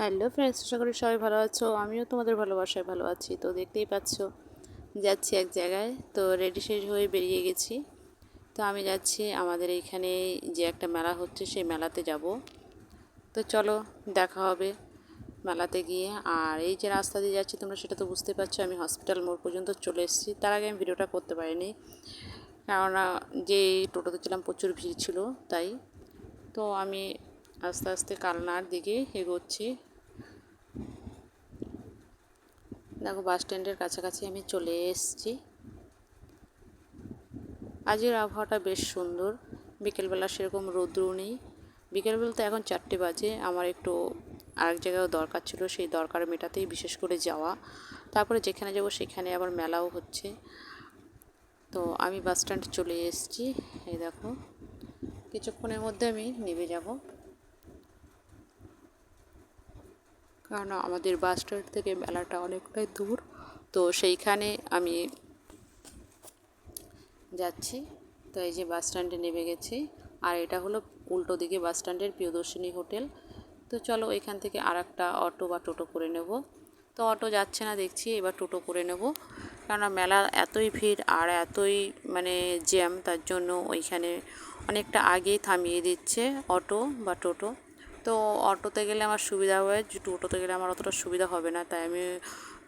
Hello friends, আশা করি সবাই ভালো আছো। আমিও তোমাদের ভালোবাসায় ভালো আছি। তো দেখতেই পাচ্ছ, যাচ্ছি এক জায়গায়। তো রেডি শেষ হয়ে বেরিয়ে গেছি। তো আমি যাচ্ছি আমাদের এইখানে যে একটা মেলা হচ্ছে, সেই মেলাতে যাব। তো চলো, দেখা হবে মেলাতে গিয়ে। আর এই যে রাস্তা দিয়ে যাচ্ছি তোমরা সেটা তো বুঝতে পারছ, আমি হসপিটাল মোড় পর্যন্ত চলে এসেছি। তার আগে আমি ভিডিওটা করতে পারিনি। কেননা যে টোটোতে ছিলাম, প্রচুর ভিড় ছিল, তাই। তো আমি আস্তে আস্তে কালনার দিকে এগোচ্ছি। দেখো বাস স্ট্যান্ডের কাছাকাছি আমি চলে এসেছি। আজকের আবহাওয়াটা বেশ সুন্দর। বিকেলবেলা সেরকম রৌদ্র নেই। বিকেলবেলা তো এখন চারটে বাজে। আমার একটু আরেক জায়গায় দরকার ছিল, সেই দরকার মেটাতেই বিশেষ করে যাওয়া। তারপরে যেখানে যাব সেখানে আবার মেলাও হচ্ছে। তো আমি বাস স্ট্যান্ড চলে এসেছি। এই দেখো, কিছুক্ষণের মধ্যে আমি নেমে যাব। কারণ আমাদের বাস স্ট্যান্ড থেকে মেলাটা অনেকটাই দূর। তো সেইখানে আমি যাচ্ছি। তো এই যে বাস স্ট্যান্ডে নেমে গেছি। আর এটা হলো উল্টো দিকে বাস স্ট্যান্ডের প্রিয়দর্শিনী হোটেল। তো চলো এখান থেকে আর একটা অটো বা টোটো করে নেব। তো অটো যাচ্ছে না, দেখছি এবার টোটো করে নেব। কেননা মেলা এতই ভিড় আর এতই মানে জ্যাম তার জন্য ওইখানে অনেকটা আগেই থামিয়ে দিচ্ছে অটো বা টোটো। তো অটোতে গেলে আমার সুবিধা হবে টোটোতে গেলে আমার অতটা সুবিধা হবে না, তাই আমি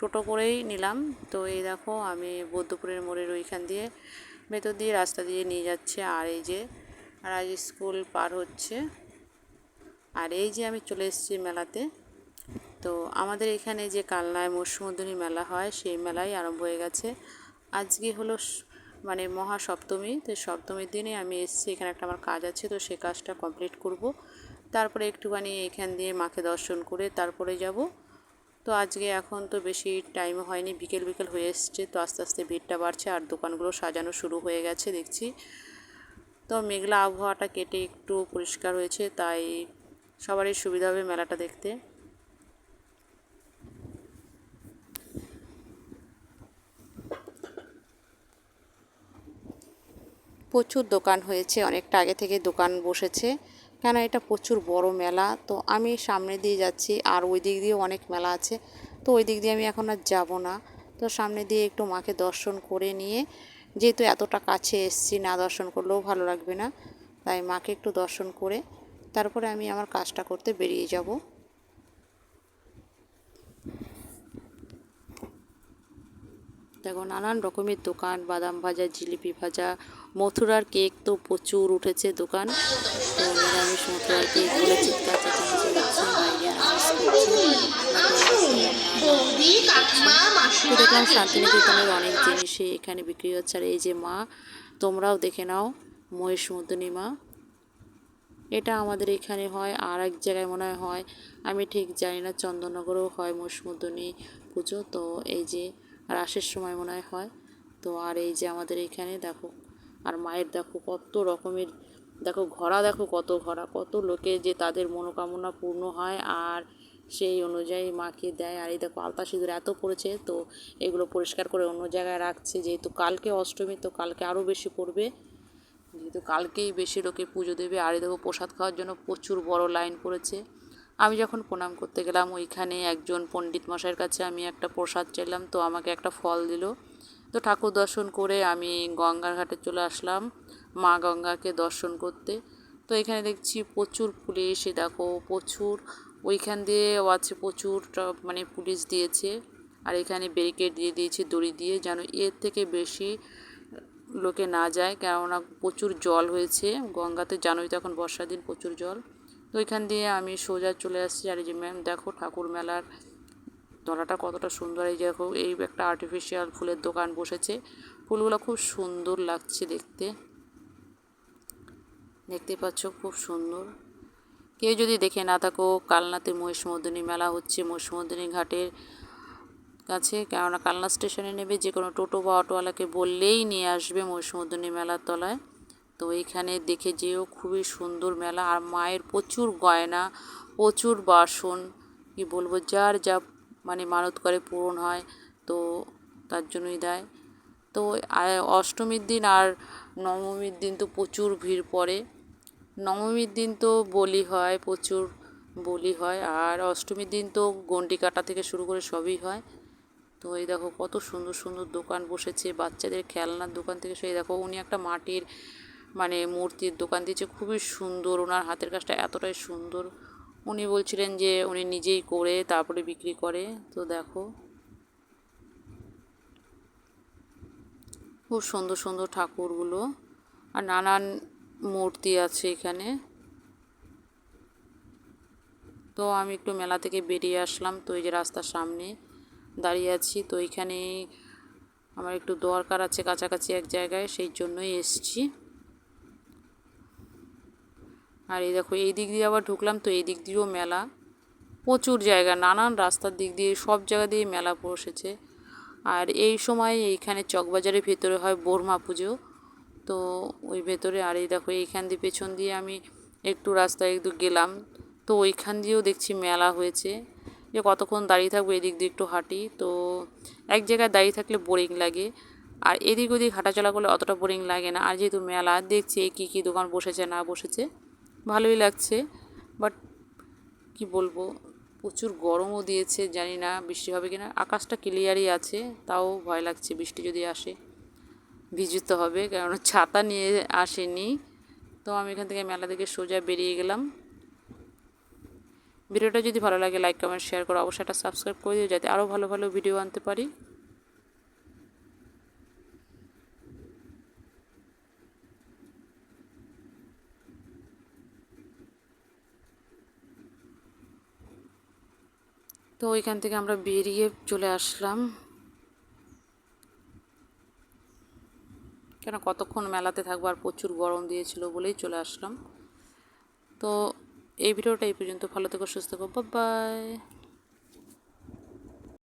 টোটো করেই নিলাম। তো এই দেখো, আমি বৌদ্ধপুরের মোড়ের ওইখান দিয়ে ভেতর দিয়ে রাস্তা দিয়ে নিয়ে যাচ্ছে, আর এই যে রাজ স্কুল পার হচ্ছে। আর এই যে আমি চলে এসেছি মেলাতে। তো আমাদের এখানে যে কালনায় মৎস্যমধ্যনী মেলা হয়, সেই মেলাই আরম্ভ হয়ে গেছে। আজকে হলো মানে মহা সপ্তমী তো সপ্তমীর দিনে আমি এসেছি, এখানে একটা আমার কাজ আছে, তো সে কাজটা কমপ্লিট করব। তারপরে একটুখানি এখান দিয়ে মাকে দর্শন করে তারপরে যাব। তো আজকে এখন তো বেশি টাইম হয়নি, বিকেল বিকেল হয়ে এসছে, তো আস্তে আস্তে ভিড়টা বাড়ছে আর দোকানগুলো সাজানো শুরু হয়ে গেছে দেখছি। তো মেঘলা আবহাওয়াটা কেটে একটু পরিষ্কার হয়েছে, তাই সবারই সুবিধা হবে মেলাটা দেখতে। প্রচুর দোকান হয়েছে, অনেকটা আগে থেকে দোকান বসেছে। কেন এটা প্রচুর বড় মেলা? তো আমি সামনে দিয়ে যাচ্ছি, আর ওই দিক দিয়ে অনেক মেলা আছে। তো ওই দিক দিয়ে আমি এখন আর যাব না। তো সামনে দিয়ে একটু মাকে দর্শন করে নিয়ে, যেহেতু এতটা কাছে এসছি, না দর্শন করলেও ভালো লাগবে না, তাই মাকে একটু দর্শন করে, তারপরে আমি আমার কাজটা করতে বেরিয়ে যাব। দেখো, নানান রকমের দোকান, বাদাম ভাজা, জিলিপি ভাজা, মথুরার কেক তো প্রচুর উঠেছে দোকান। তো নিরামিষ মথুরার কেক দেখলাম শান্তিনিকেতনের অনেক জিনিসই এখানে বিক্রি হচ্ছে। আর এই যে মা, তোমরাও দেখে নাও, মহেশ মদনী মা। এটা আমাদের এখানে হয়, আর এক জায়গায় মনে হয় আমি ঠিক জানি না, চন্দননগরেও হয় মহিষমর্দনী পুজো। তো এই যে রাসের সময় মনে হয় তো আর এই যে আমাদের এখানে দেখো, আর মায়ের দেখো কত রকমের, দেখো ঘোড়া দেখো কত ঘোড়া, কত লোকে যে তাদের মনোকামনা পূর্ণ হয় আর সেই অনুযায়ী মাকে দেয়। আর এই দেখো আলতা সিঁদুর এত পড়েছে, তো এগুলো পরিষ্কার করে অন্য জায়গায় রাখছে। যেহেতু কালকে অষ্টমী, তো কালকে আরও বেশি পড়বে। যেহেতু কালকেই বেশি লোকে পুজো দেবে। আর এই দেখো প্রসাদ খাওয়ার জন্য প্রচুর বড় লাইন পড়েছে। আমি যখন প্রণাম করতে গেলাম, ওইখানে একজন পণ্ডিত মশাইয়ের কাছে আমি একটা প্রসাদ চাইলাম, তো আমাকে একটা ফল দিল। তো ঠাকুর দর্শন করে আমি গঙ্গার ঘাটে চলে আসলাম, মা গঙ্গাকে দর্শন করতে। তো এখানে দেখছি প্রচুর পুলিশ দেখো প্রচুর, ওইখান দিয়ে আছে প্রচুর মানে পুলিশ দিয়েছে। আর এখানে ব্যারিকেড দিয়ে দিয়েছে, দড়ি দিয়ে, যেন এর থেকে বেশি লোকে না যায়, কেননা প্রচুর জল হয়েছে। গঙ্গাতে জানোই তো এখন বর্ষার দিন প্রচুর জল। তো ওইখান দিয়ে আমি সোজা চলে আসছি আর এই যে ম্যাম দেখো ঠাকুর মেলার তলাটা কতটা সুন্দর। এই দেখো, এই একটা আর্টিফিশিয়াল ফুলের দোকান বসেছে। ফুলগুলো খুব সুন্দর লাগছে দেখতে। দেখতে পাচ্ছ, খুব সুন্দর। কেউ যদি দেখে না থাকো, কালনাতে মহিষমর্দিনী মেলা হচ্ছে মহিষমর্দিনী ঘাটের কাছে। কেননা কালনা স্টেশনে নেবে যে কোনো টোটো বা অটোওয়ালাকে বললেই নিয়ে আসবে মহিষমর্দিনী মেলার তলায়। তো এইখানে দেখে যেও খুবই সুন্দর মেলা আর মায়ের প্রচুর গয়না, প্রচুর বাসন, কি বলব, যার যা মানে মানত করে পূরণ হয়, তো তার জন্যই দেয়। তো অষ্টমীর দিন আর নবমীর দিন তো প্রচুর ভিড় পড়ে। নবমীর দিন তো বলি হয়, প্রচুর বলি হয় আর অষ্টমীর দিন তো গন্ডি কাটা থেকে শুরু করে সবই হয়। তো এই দেখো কত সুন্দর সুন্দর দোকান বসেছে, বাচ্চাদের খেলনার দোকান থেকে সেই দেখো, উনি একটা মাটির মানে মূর্তির দোকান দিয়েছে, খুবই সুন্দর। ওনার হাতের কাজটা এতটাই সুন্দর। উনি বলছিলেন যে উনি নিজেই করে তারপরে বিক্রি করে। তো দেখো। খুব সুন্দর সুন্দর ঠাকুরগুলো। আর নানান মূর্তি আছে এখানে। তো আমি একটু মেলা থেকে বেরিয়ে আসলাম। তো এই যে রাস্তার সামনে দাঁড়িয়ে আছি। তো এখানে আমার একটু দরকার আছে কাছাকাছি এক জায়গায়, সেই জন্যই এসছি। আর এই দেখো, এই দিক দিয়ে আবার ঢুকলাম তো, এই দিক দিয়েও মেলা। প্রচুর জায়গা, নানান রাস্তার দিক দিয়ে সব জায়গা দিয়ে মেলা বসেছে। আর এই সময় এইখানে চকবাজারের ভেতরে হয় বোরমা পুজো। তো ওই ভেতরে, আর এই দেখো, এইখান দিয়ে পেছন দিয়ে আমি একটু রাস্তায় একটু গেলাম। তো ওইখান দিয়েও দেখছি মেলা হয়েছে। যে কতক্ষণ দাঁড়িয়ে থাকব, এদিক দিয়ে একটু হাঁটি। তো এক জায়গায় দাঁড়িয়ে থাকলে বোরিং লাগে। আর এদিক ওদিক হাঁটাচলা করলে অতটা বোরিং লাগে না। আর যেহেতু মেলা, দেখছি কী কী দোকান বসেছে, না বসেছে। ভালোই লাগছে বাট কি বলব? প্রচুর গরমও দিয়েছে, জানি না বৃষ্টি হবে কিনা। আকাশটা ক্লিয়ারই আছে, তাও ভয় লাগছে বৃষ্টি যদি আসে। ভিজতে হবে, কারণ ছাতা নিয়ে আসেনি। তো আমি এখান থেকে মেলা থেকে সোজা বেরিয়ে গেলাম। ভিডিওটা যদি ভালো লাগে লাইক কমেন্ট শেয়ার করো অবশ্যই একটা সাবস্ক্রাইব করে দিও, যাতে আরও ভালো ভালো ভিডিও আনতে পারি। তো ওইখান থেকে আমরা বেরিয়ে চলে আসলাম। কেন কতক্ষণ মেলাতে থাকব আর প্রচুর গরম দিয়েছিল বলেই চলে আসলাম। তো এই ভিডিওটা এই পর্যন্ত। ভালো থেকো, সুস্থ থেকো। বাই